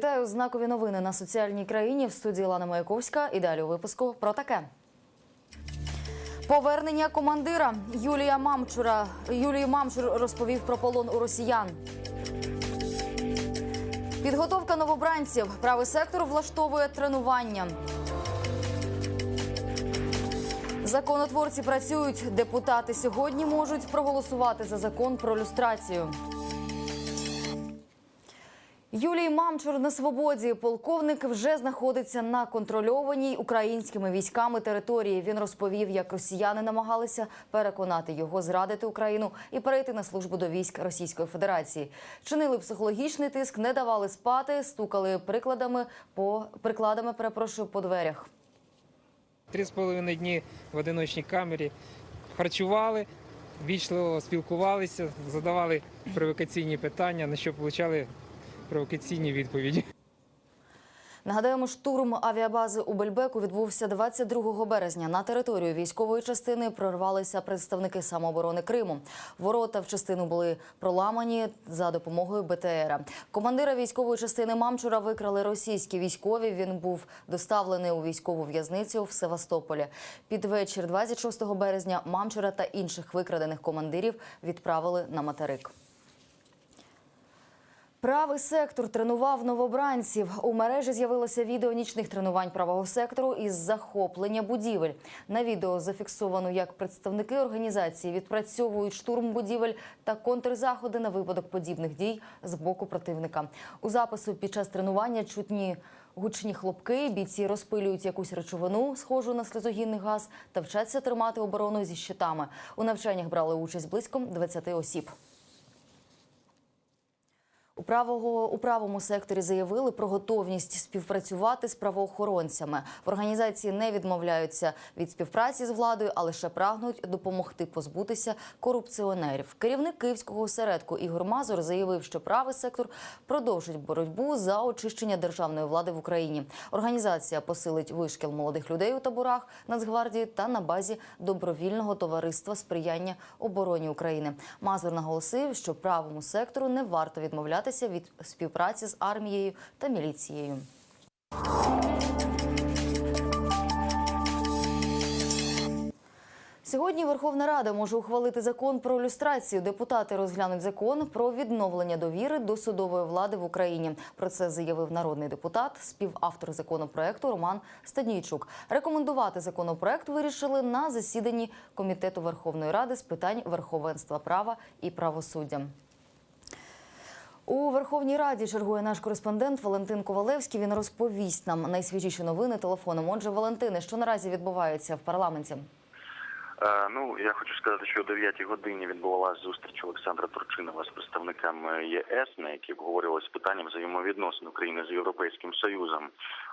Вітаю знакові новини на соціальній країні в студії Лана Маяковська. І далі у випуску про таке. Повернення командира Юлія Мамчура. Юлій Мамчур розповів про полон у росіян. Підготовка новобранців. Правий сектор влаштовує тренування. Законотворці працюють. Депутати сьогодні можуть проголосувати за закон про люстрацію. Юлій Мамчур на свободі. Полковник вже знаходиться на контрольованій українськими військами території. Він розповів, як росіяни намагалися переконати його зрадити Україну і перейти на службу до військ Російської Федерації. Чинили психологічний тиск, не давали спати, стукали прикладами по прикладами. Перепрошую по дверях. Три з половиною дні в одиночній камері харчували, вічливо спілкувалися, задавали провокаційні питання, на що отримали провокаційні відповіді. Нагадаємо, штурм авіабази у Бельбеку відбувся 22 березня. На територію військової частини прорвалися представники самооборони Криму. Ворота в частину були проламані за допомогою БТРа. Командира військової частини Мамчура викрали російські військові. Він був доставлений у військову в'язницю в Севастополі. Під вечір 26 березня Мамчура та інших викрадених командирів відправили на материк. Правий сектор тренував новобранців. У мережі з'явилося відео нічних тренувань правого сектору із захоплення будівель. На відео зафіксовано, як представники організації відпрацьовують штурм будівель та контрзаходи на випадок подібних дій з боку противника. У запису під час тренування чутні гучні хлопки. Бійці розпилюють якусь речовину, схожу на сльозогінний газ, та вчаться тримати оборону зі щитами. У навчаннях брали участь близько 20 осіб. У правого у правому секторі заявили про готовність співпрацювати з правоохоронцями. В організації не відмовляються від співпраці з владою, а лише прагнуть допомогти позбутися корупціонерів. Керівник київського осередку Ігор Мазур заявив, що правий сектор продовжить боротьбу за очищення державної влади в Україні. Організація посилить вишкіл молодих людей у таборах Нацгвардії та на базі добровільного товариства сприяння обороні України. Мазур наголосив, що правому сектору не варто відмовлятися від співпраці з армією та міліцією. Сьогодні Верховна Рада може ухвалити закон про люстрацію. Депутати розглянуть закон про відновлення довіри до судової влади в Україні. Про це заявив народний депутат, співавтор законопроекту Роман Стаднійчук. Рекомендувати законопроект вирішили на засіданні комітету Верховної Ради з питань верховенства права і правосуддя. У Верховній Раді чергує наш кореспондент Валентин Ковалевський. Він розповість нам найсвіжіші новини телефоном. Отже, Валентине, що наразі відбувається в парламенті? Е, Ну, я хочу сказати, що о 9 годині відбувалася зустріч Олександра Турчинова з представниками ЄС, на якій обговорювалось питання взаємовідносин України з Європейським Союзом.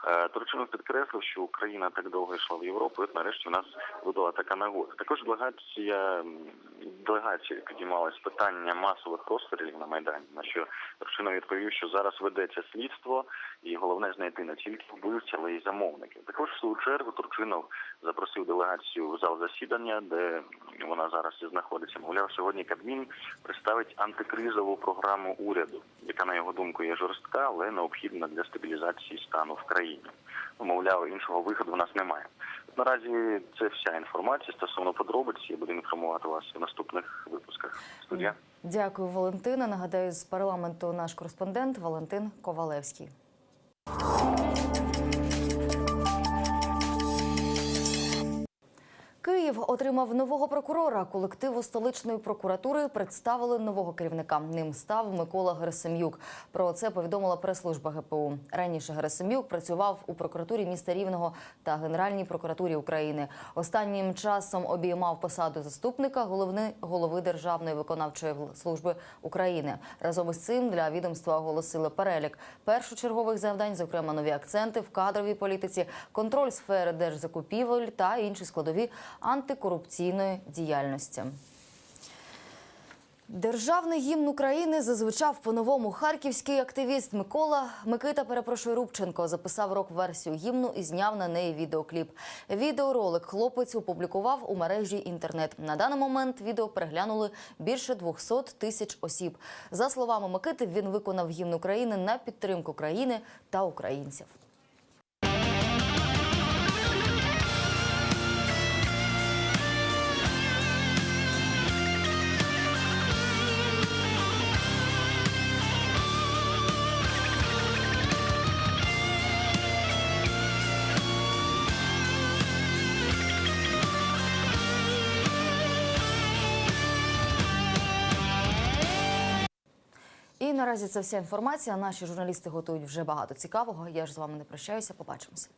Е, Турчинов підкреслив, що Україна так довго йшла в Європу, і нарешті у нас випала така нагода. Також делегація м, делегації питання масових розстрілів на майдані. На що Турчинов відповів, що зараз ведеться слідство, і головне знайти не тільки вбивців, але й замовників. Також в свою чергу Турчинов запросив делегацію в зал засідання, де вона зараз і знаходиться. Мовляв, сьогодні Кабмін представить антикризову програму уряду, яка на його думку є жорстка, але необхідна для стабілізації стану в країні. Ну, мовляв, іншого виходу в нас немає. Наразі це вся інформація стосовно подробиць. Я буду інформувати вас у наступних випусках. Студія. Дякую, Валентина. Нагадаю, з парламенту наш кореспондент Валентин Ковалевський. Київ отримав нового прокурора. Колективу столичної прокуратури представили нового керівника. Ним став Микола Герасим'юк. Про це повідомила прес-служба ГПУ. Раніше Герасим'юк працював у прокуратурі міста Рівного та Генеральній прокуратурі України. Останнім часом обіймав посаду заступника головни голови Державної виконавчої служби України. Разом із цим для відомства оголосили перелік першочергових завдань, зокрема нові акценти в кадровій політиці, контроль сфери держзакупівель та інші складові антикорупційної діяльності. Державний гімн України зазвучав по-новому. Харківський активіст Микола Микита перепрошую Рубченко записав рок-версію гімну і зняв на неї відеокліп. Відеоролик хлопець опублікував у мережі інтернет. На даний момент відео переглянули більше 200 тисяч осіб. За словами Микити, він виконав гімн України на підтримку країни та українців. Наразі це вся інформація. Наші журналісти готують вже багато цікавого. Я ж з вами не прощаюся. Побачимося.